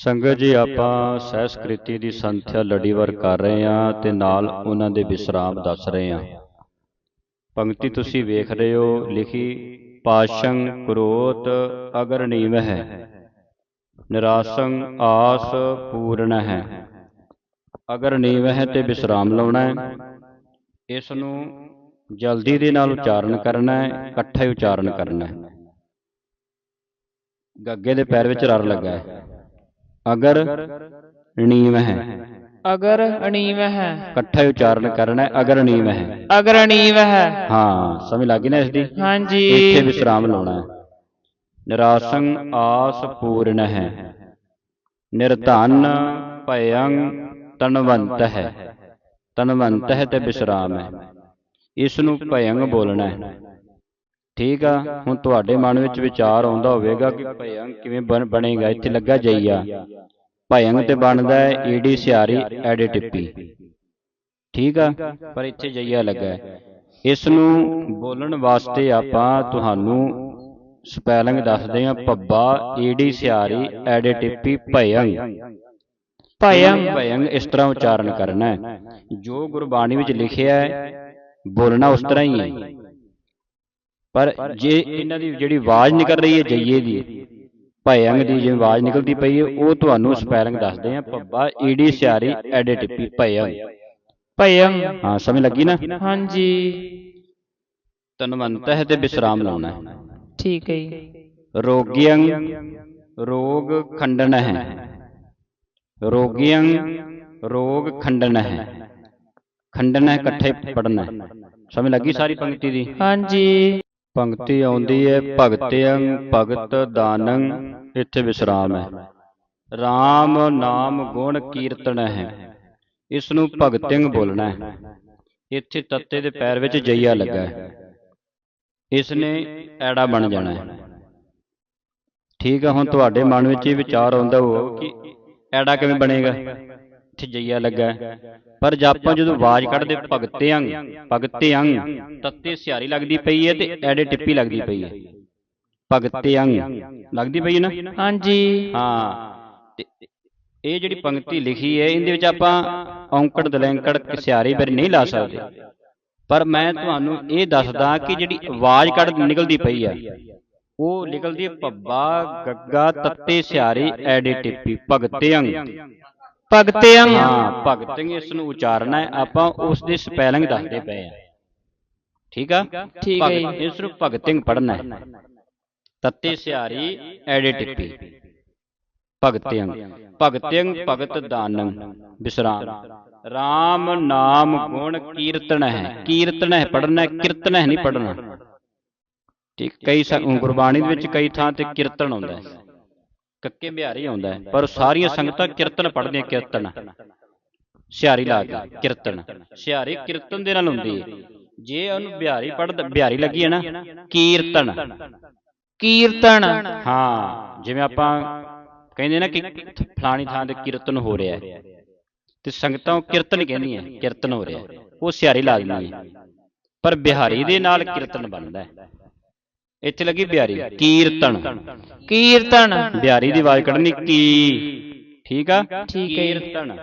ਸੰਗਤ ਜੀ ਆਪਾਂ ਸਹਿਸਕ੍ਰਿਤੀ ਦੀ ਸੰਥਿਆ ਲੜੀਵਾਰ ਕਰ ਰਹੇ ਹਾਂ ਤੇ ਨਾਲ ਉਹਨਾਂ ਦੇ ਵਿਸਰਾਮ ਦੱਸ ਰਹੇ ਹਾਂ। ਪੰਕਤੀ ਤੁਸੀਂ ਵੇਖ ਰਹੇ ਹੋ ਲਿਖੀ ਪਾਸ਼ੰ ਕ੍ਰੋਤ ਅਗਰ ਨੀਵ ਹੈ। ਨਿਰਾਸੰ ਆਸ ਪੂਰਨ ਹੈ। ਅਗਰ ਨੀਵ ਹੈ ਤੇ ਵਿਸਰਾਮ ਲਾਉਣਾ ਹੈ। ਇਸ ਨੂੰ ਜਲਦੀ ਦੇ ਨਾਲ ਉਚਾਰਨ ਕਰਨਾ ਹੈ ਇਕੱਠਾ ਹੀ ਉਚਾਰਨ ਕਰਨਾ ਹੈ। ਗੱਗੇ ਦੇ ਪੈਰ ਵਿੱਚ ਰਰ ਲੱਗਾ ਹੈ। ਅਗਰ ਨੀਵ ਹੈ। ਅਗਰ ਅਣੀਵ ਹੈ। ਇਕੱਠਾ ਹੀ ਉਚਾਰਨ ਕਰਨਾ ਹੈ ਅਗਰ ਨੀਵ ਹੈ। ਅਗਰ ਅਣੀਵ ਹੈ। ਹਾਂ ਸਮਝ ਲੱਗੀ ਨਾ ਇਸ ਦੀ? ਹਾਂਜੀ। ਇੱਥੇ ਵਿਸਰਾਮ ਲਾਉਣਾ ਹੈ। ਨਿਰਾਸੰ ਆਸ ਪੂਰਨ ਹੈ। ਨਿਰਧਨ ਭਯੰ ਤਨਵੰਤ ਹੈ। ਤਨਵੰਤ ਹੈ ਤੇ ਵਿਸਰਾਮ ਹੈ। ਇਸ ਨੂੰ ਭਯੰ ਬੋਲਣਾ ਹੈ। ਠੀਕ ਆ? ਹੁਣ ਤੁਹਾਡੇ ਮਨ ਵਿੱਚ ਵਿਚਾਰ ਆਉਂਦਾ ਹੋਵੇਗਾ ਕਿ ਭਯੰ ਕਿਵੇਂ ਬਣੇਗਾ, ਇੱਥੇ ਲੱਗਾ ਜਈਆ ਭਯੰ ਤੇ ਬਣਦਾ ਹੈ ਈਡੀ ਸਿਆਰੀ ਐਡੀ ਠੀਕ ਆ? ਪਰ ਇੱਥੇ ਜਈਆ ਲੱਗਾ ਹੈ। ਇਸ ਨੂੰ ਬੋਲਣ ਵਾਸਤੇ ਆਪਾਂ ਤੁਹਾਨੂੰ ਸਪੈਲਿੰਗ ਦੱਸਦੇ ਹਾਂ ਪੱਬਾ ਈਡੀ ਸਿਆਰੀ ਐਡੀ ਟਿੱਪੀ ਭਯੰਗ ਭਯੰਗ ਭਯੰ ਇਸ ਤਰ੍ਹਾਂ ਉਚਾਰਨ ਕਰਨਾ ਹੈ। ਜੋ ਗੁਰਬਾਣੀ ਵਿੱਚ ਲਿਖਿਆ ਹੈ, ਬੋਲਣਾ ਉਸ ਤਰ੍ਹਾਂ ਹੀ ਹੈ। ਪਰ ਜੇ ਇਹਨਾਂ ਦੀ ਜਿਹੜੀ ਆਵਾਜ਼ ਨਿਕਲ ਰਹੀ ਹੈ ਜਈਏ ਦੀ ਭਯੰਗ ਦੀ ਜਿਵੇਂ ਆਵਾਜ਼ ਨਿਕਲਦੀ ਪਈ ਹੈ ਉਹ ਤੁਹਾਨੂੰ ਸਪੈਲਿੰਗ ਦੱਸਦੇ ਆ ਪੱਬਾ ਈਡੀ ਸਿਆਰੀ ਐਡੇ ਟਿੱਪੀ ਭਯੰਗ ਭਯੰ ਹਾਂ ਸਮਝ ਲੱਗੀ ਨਾ? ਹਾਂਜੀ। ਤਨਵੰਤ ਹੈ ਤੇ ਵਿਸਰਾਮ ਲਾਉਣਾ ਹੈ। ਠੀਕ ਹੈ ਜੀ। ਰੋਗਿਯੰ ਰੋਗ ਖੰਡਨ ਹੈ ਰੋਗਿਯੰ ਰੋਗ ਖੰਡਨ ਹੈ ਖੰਡਨ ਹੈ ਇਕੱਠੇ ਪੜਨਾ ਸਮਝ ਲੱਗੀ ਸਾਰੀ ਪੰਕਤੀ ਦੀ? ਹਾਂਜੀ। ਪੰਕਤੀ ਆਉਂਦੀ ਹੈ ਭਗਤਿਅੰ ਭਗਤ ਦਾਨੰ, ਇੱਥੇ ਵਿਸਰਾਮ ਹੈ। RAM ਨਾਮ ਗੁਣ ਕੀਰਤਨ ਹੈ। ਇਸ ਨੂੰ ਭਗਤਿਅੰ ਬੋਲਣਾ ਹੈ। ਇੱਥੇ ਤੱਤੇ ਦੇ ਪੈਰ ਵਿੱਚ ਜਈਆ ਲੱਗਾ ਹੈ। ਇਸ ਨੇ ਐੜਾ ਬਣ ਜਾਣਾ ਹੈ। ਠੀਕ ਹੈ ਹੁਣ ਤੁਹਾਡੇ ਮਨ ਵਿੱਚ ਇਹ ਵਿਚਾਰ ਆਉਂਦਾ ਹੋ ਕਿ ਐੜਾ ਕਿਵੇਂ ਬਣੇਗਾ? ਇੱਥੇ ਜਈਆ ਲੱਗਾ। ਪਰ ਜੇ ਆਪਾਂ ਜਦੋਂ ਆਵਾਜ਼ ਕੱਢਦੇ ਭਗਤਿਆਂ ਭਗਤਿਆਂ ਤੱਤੇ ਸਿਹਾਰੀ ਲੱਗਦੀ ਪਈ ਹੈ ਤੇ ਐੜੇ ਟਿੱਪੀ ਲੱਗਦੀ ਪਈ ਹੈ ਭਗਤਿਆਂ ਲੱਗਦੀ ਪਈ ਨਾ? ਹਾਂਜੀ। ਹਾਂ। ਤੇ ਇਹ ਜਿਹੜੀ ਪੰਕਤੀ ਲਿਖੀ ਹੈ ਇਹਦੇ ਵਿੱਚ ਆਪਾਂ ਔਂਕੜ ਦਲੈਂਕੜ ਸਿਹਾਰੀ ਬਾਰੇ ਨਹੀਂ ਲਾ ਸਕਦੇ। ਪਰ ਮੈਂ ਤੁਹਾਨੂੰ ਇਹ ਦੱਸਦਾ ਕਿ ਜਿਹੜੀ ਆਵਾਜ਼ ਕੱਢ ਨਿਕਲਦੀ ਪਈ ਹੈ ਉਹ ਨਿਕਲਦੀ ਪੱਬਾ ਗੱਗਾ ਤੱਤੇ ਸਿਹਾਰੀ ਐੜੇ ਟਿੱਪੀ ਭਗਤਿਆਂ ਭਗਤਿਅੰ ਹਾਂ ਭਗਤਿੰਗ ਇਸ ਨੂੰ ਉਚਾਰਨਾ ਹੈ। ਆਪਾਂ ਉਸ ਦੀ ਸਪੈਲਿੰਗ ਦੱਸਦੇ ਪਏ ਆ? ਠੀਕ ਆ। ਠੀਕ ਹੈ ਇਸ ਨੂੰ ਭਗਤਿੰਗ ਪੜਨਾ ਹੈ। ਤੱਤੇ ਸਿਹਾਰੀ ਐੜੇ ਟਿੱਪੀ ਭਗਤਿੰਗ। ਭਗਤਿੰਗ ਭਗਤ ਦਾਨੰ। ਵਿਸਰਾਮ RAM ਨਾਮ ਗੁਣ ਕੀਰਤਨ ਹੈ। ਕੀਰਤਨ ਹੈ ਪੜਨਾ ਹੈ। ਕੀਰਤਨ ਹੈ ਨਹੀਂ ਪੜਨਾ ਠੀਕ। ਕਈ ਗੁਰਬਾਣੀ ਦੇ ਵਿੱਚ ਕਈ ਥਾਂ ਤੇ ਕੀਰਤਨ ਆਉਂਦਾ ਹੈ। ਕੱਕੇ ਬਿਹਾਰੀ ਆਉਂਦਾ ਹੈ, ਪਰ ਸਾਰੀਆਂ ਸੰਗਤਾਂ ਕੀਰਤਨ ਪੜ੍ਹਦੀਆਂ ਕੀਰਤਨ ਸਿਹਾਰੀ ਲਾ ਕੇ ਕੀਰਤਨ। ਸਿਹਾਰੀ ਕੀਰਤਨ ਦੇ ਨਾਲ ਹੁੰਦੀ ਹੈ। ਜੇ ਉਹਨੂੰ ਬਿਹਾਰੀ ਪੜ੍ਹਦਾ, ਬਿਹਾਰੀ ਲੱਗੀ ਹੈ ਨਾ, ਕੀਰਤਨ। ਕੀਰਤਨ, ਹਾਂ, ਜਿਵੇਂ ਆਪਾਂ ਕਹਿੰਦੇ ਨਾ ਕਿ ਫਲਾਣੀ ਥਾਂ ਤੇ ਕੀਰਤਨ ਹੋ ਰਿਹਾ ਹੈ। ਤੇ ਸੰਗਤਾਂ ਉਹ ਕੀਰਤਨ ਕਹਿੰਦੀਆਂ, ਕੀਰਤਨ ਹੋ ਰਿਹਾ ਉਹ ਸਿਹਾਰੀ ਲਾ ਦਿੰਦੀ ਪਰ ਬਿਹਾਰੀ ਦੇ ਨਾਲ ਕੀਰਤਨ ਬਣਦਾ ਹੈ। ਇੱਥੇ ਲੱਗੀ ਬਿਹਾਰੀ। ਕੀਰਤਨ। ਕੀਰਤਨ। ਬਿਹਾਰੀ ਦੀ ਆਵਾਜ਼ ਕੱਢਣੀ ਕੀ? ਠੀਕ ਆ। ਕੀਰਤਨ।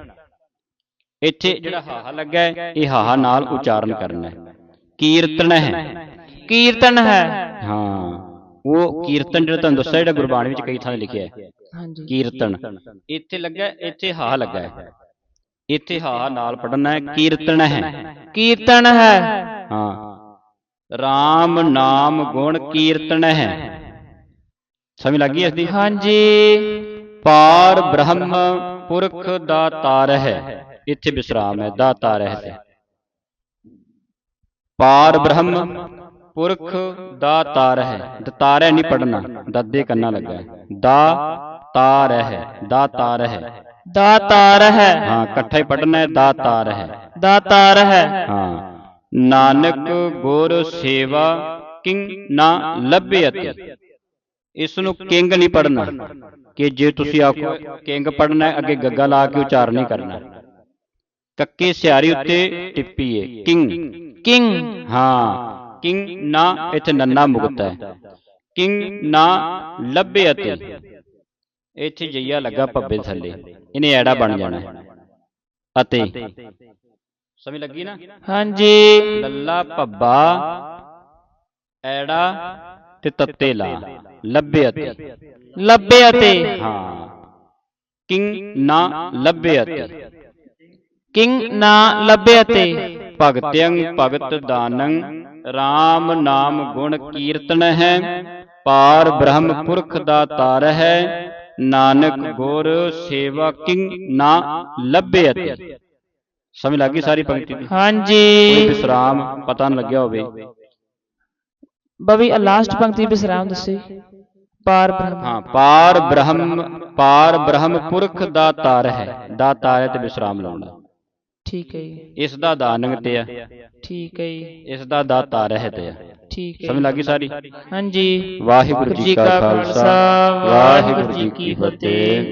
ਇੱਥੇ ਜਿਹੜਾ ਹਾਹਾ ਲੱਗਾ ਹੈ ਇਹ ਹਾਹਾ ਨਾਲ ਉਚਾਰਨ ਕਰਨਾ ਹੈ। ਕੀਰਤਨ ਹੈ। ਕੀਰਤਨ ਹੈ। ਹਾਂ। ਉਹ ਕੀਰਤਨ ਜਿਹੜਾ ਤੁਹਾਨੂੰ ਦੱਸਿਆ ਜਿਹੜਾ ਗੁਰਬਾਣੀ ਵਿੱਚ ਕਈ ਥਾਂ ਤੇ ਲਿਖਿਆ ਹੈ। ਹਾਂਜੀ। ਕੀਰਤਨ। ਇੱਥੇ ਲੱਗਾ ਇੱਥੇ ਹਾਹਾ ਲੱਗਾ ਹੈ। ਇੱਥੇ ਹਾਹਾ ਨਾਲ ਪੜਨਾ ਹੈ। ਕੀਰਤਨ ਹੈ। ਕੀਰਤਨ ਹੈ। ਹਾਂ। RAM ਨਾਮ ਗੁਣ ਕੀਰਤਨ ਹੈ। ਸਮਝ ਲੱਗੀ ਇਸ ਦੀ? ਹਾਂਜੀ। ਪਾਰ ਬ੍ਰਹਮ ਪੁਰਖ ਦਾਤਾਰ ਹੈ। ਇੱਥੇ ਵਿਸਰਾਮ ਹੈ ਦਾਤਾਰ ਹੈ ਤੇ ਪਾਰ ਬ੍ਰਹਮ ਪੁਰਖ ਦਾਤਾਰ ਹੈ। ਦਤਾਰ ਹੈ ਨਹੀਂ ਪੜਨਾ ਦੱਦੇ ਕੰਨਾ ਲੱਗਾ ਹੈ। ਦਾ ਤਾਰ ਹੈ ਦਾਤਾਰ ਹੈ। ਦਾਤਾਰ ਹੈ। ਹਾਂ ਇਕੱਠਾ ਹੀ ਪੜਨਾ ਹੈ ਦਾਤਾਰ ਹੈ। ਦਾਤਾਰ ਹੈ। ਹਾਂ। ਨਾਨਕ ਗੁਰ ਸੇਵਾ ਕਿੰਗ ਨਾ ਲੱਭਿਅਤ। ਇਸ ਨੂੰ ਕਿੰਗ ਨਹੀਂ ਪੜਨਾ ਕਿ ਜੇ ਤੁਸੀਂ ਆਖੋ ਕਿੰਗ ਪੜਨਾ ਅੱਗੇ ਗੱਗਾ ਲਾ ਕੇ ਉਚਾਰਨ ਨਹੀਂ ਕਰਨਾ। ਕੱਕੇ ਸਿਆਰੀ ਉੱਤੇ ਟਿੱਪੀ ਹੈ ਕਿੰਗ। ਕਿੰਗ, ਹਾਂ, ਕਿੰਗ ਨਾ ਇੱਥੇ ਨੰਨਾ ਮੁਕਤ ਹੈ। ਕਿੰਗ ਨਾ ਲੱਭਿਅਤ। ਇੱਥੇ ਜਈਆ ਲੱਗਾ ਪੱਬੇ ਥੱਲੇ। ਇਹਨੇ ਐੜਾ ਬਣ ਜਾਣਾ ਅਤੇ ਸਮਝ ਲੱਗੀ ਨਾ ਹਾਂਜੀ ਲੱਲਾ ਭੱਬਾ ਐੜਾ ਤੇ ਤੱਤੇ ਲਾ ਲੱਭੇ ਅਤੇ ਲੱਭੇ ਅਤੇ ਹਾਂ ਕਿੰਗ ਨਾ ਲੱਭੇ ਅਤੇ ਕਿੰਗ ਨਾ ਲੱਭੇ ਅਤੇ ਭਗਤਿਅੰ ਭਗਤ ਦਾਨੰ RAM ਨਾਮ ਗੁਣ ਕੀਰਤਨ ਹੈ ਪਾਰ ਬ੍ਰਹਮ ਪੁਰਖ ਦਾ ਤਾਰ ਹੈ ਨਾਨਕ ਗੁਰ ਸੇਵਾ ਕਿੰਗ ਨਾ ਲੱਭੇ ਅਤੇ ਸਮਝ ਲੱਗੀ ਸਾਰੀ ਪੰਕਤੀ ਦੀ? ਹਾਂਜੀ। ਵਿਸਰਾਮ ਪਤਾ ਨਾ ਲੱਗਿਆ ਹੋਵੇ। ਬਵੀ ਲਾਸਟ ਪੰਕਤੀ ਵਿਸਰਾਮ ਦੱਸੇ। ਪਾਰ ਬ੍ਰਹਮ। ਹਾਂ ਪਾਰ ਬ੍ਰਹਮ ਪਾਰ ਬ੍ਰਹਮ ਪੁਰਖ ਦਾ ਤਾਰ ਹੈ। ਦਾ ਤਾਰ ਹੈ ਤੇ ਵਿਸਰਾਮ ਲਾਉਣਾ ਠੀਕ ਹੈ ਜੀ। ਇਸ ਦਾ ਦਾਨੰਗ ਤੇ ਆ। ਠੀਕ ਹੈ ਜੀ। ਇਸ ਦਾ ਦਾ ਤਾਰ ਹੈ ਤੇ ਆ। ਠੀਕ ਹੈ ਸਮਝ ਲੱਗੀ ਸਾਰੀ? ਹਾਂਜੀ। ਵਾਹਿਗੁਰੂ ਜੀ ਕਾ ਖਾਲਸਾ। ਵਾਹਿਗੁਰੂ ਜੀ ਕੀ ਫਤਿਹ।